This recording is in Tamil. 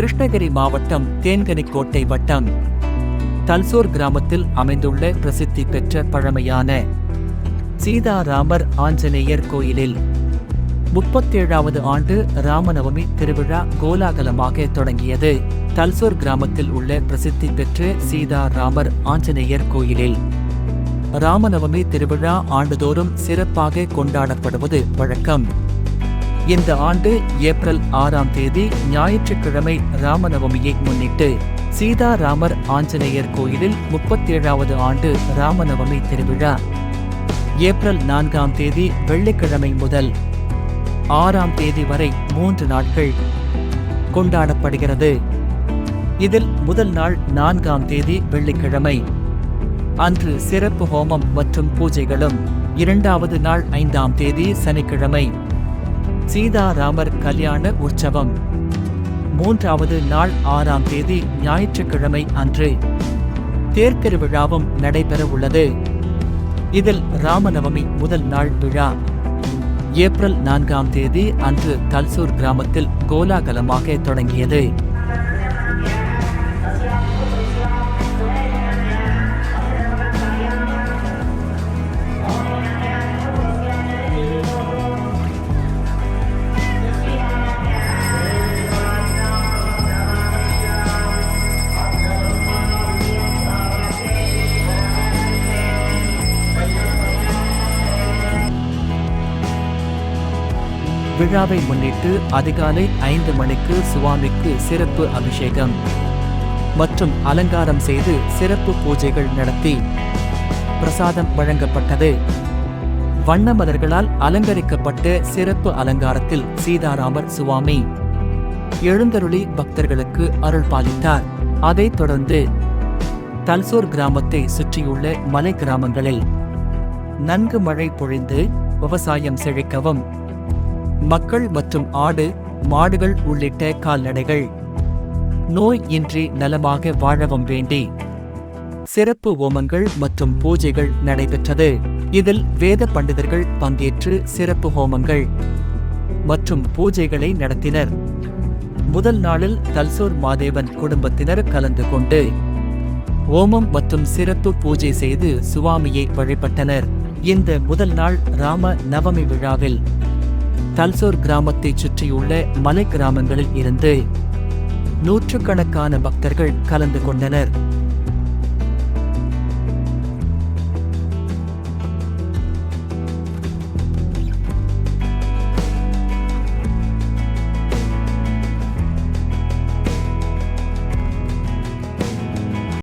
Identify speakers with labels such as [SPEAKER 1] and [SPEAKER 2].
[SPEAKER 1] கிருஷ்ணகிரி மாவட்டம் தேன்கனிக்கோட்டை வட்டம். தல்சூர் கிராமத்தில் அமைந்துள்ள பிரசித்தி பெற்ற பழமையான சீதாராமர் ஆஞ்சநேயர் கோயிலில் முப்பத்தேழாவது ஆண்டு ராமநவமி திருவிழா கோலாகலமாக தொடங்கியது. தல்சூர் கிராமத்தில் உள்ள பிரசித்தி பெற்ற சீதாராமர் ஆஞ்சநேயர் கோயிலில் ராமநவமி திருவிழா ஆண்டுதோறும் சிறப்பாக கொண்டாடப்படுவது வழக்கம். இந்த ஆண்டு ஏப்ரல் ஆறாம் தேதி ஞாயிற்றுக்கிழமை ராமநவமியை முன்னிட்டு சீதாராமர் ஆஞ்சநேயர் கோயிலில் முப்பத்தேழாவது ஆண்டு ராமநவமி திருவிழா. ஏப்ரல் நான்காம் தேதி வெள்ளிக்கிழமை முதல் ஆறாம் தேதி வரை மூன்று நாட்கள் கொண்டாடப்படுகிறது. இதில் முதல் நாள் நான்காம் தேதி வெள்ளிக்கிழமை. அன்று சிறப்பு ஹோமம் மற்றும் பூஜைகளும் இரண்டாவது நாள் ஐந்தாம் தேதி சனிக்கிழமை. சீதாராமர் கல்யாண உற்சவம். மூன்றாவது நாள் ஆறாம் தேதி ஞாயிற்றுக்கிழமை அன்று தேர்திருவிழாவும் நடைபெற உள்ளது. இதில் ராமநவமி முதல் நாள் விழா. ஏப்ரல் நான்காம் தேதி அன்று தல்சூர் கிராமத்தில் கோலாகலமாக தொடங்கியது. விழாவை முன்னிட்டு அதிகாலை ஐந்து மணிக்கு சுவாமிக்கு சிறப்பு அபிஷேகம் மற்றும் அலங்காரம் செய்து சிறப்பு பூஜைகள் நடத்தி பிரசாதம் வழங்கப்பட்டது. வண்ண மலர்களால் அலங்கரிக்கப்பட்ட சிறப்பு அலங்காரத்தில் சீதாராமர் சுவாமி எழுந்தருளி பக்தர்களுக்கு அருள் பாலித்தார். அதைத் தொடர்ந்து தல்சூர் கிராமத்தை சுற்றியுள்ள மலை கிராமங்களில் நன்கு மழை பொழிந்து விவசாயம் செழிக்கவும் மக்கள் மற்றும் ஆடு மாடுகள் உள்ளிட்ட கால்நடைகள். நோய் இன்றி நலமாக வாழவும் வேண்டி சிறப்பு ஓமங்கள் மற்றும் பூஜைகள் நடைபெற்றது. இதில் வேத பண்டிதர்கள் பங்கேற்று சிறப்பு ஹோமங்கள் மற்றும் பூஜைகளை நடத்தினர். முதல் நாளில் தல்சூர் மாதேவன் குடும்பத்தினர் கலந்து கொண்டு ஓமம் மற்றும் சிறப்பு பூஜை செய்து சுவாமியை வழிபட்டனர். இந்த முதல் நாள் ராம நவமி விழாவில் தல்சோர் கிராமத்தைச் சுற்றியுள்ள மலை கிராமங்களில் இருந்து நூற்றுக்கணக்கான பக்தர்கள் கலந்து கொண்டனர்.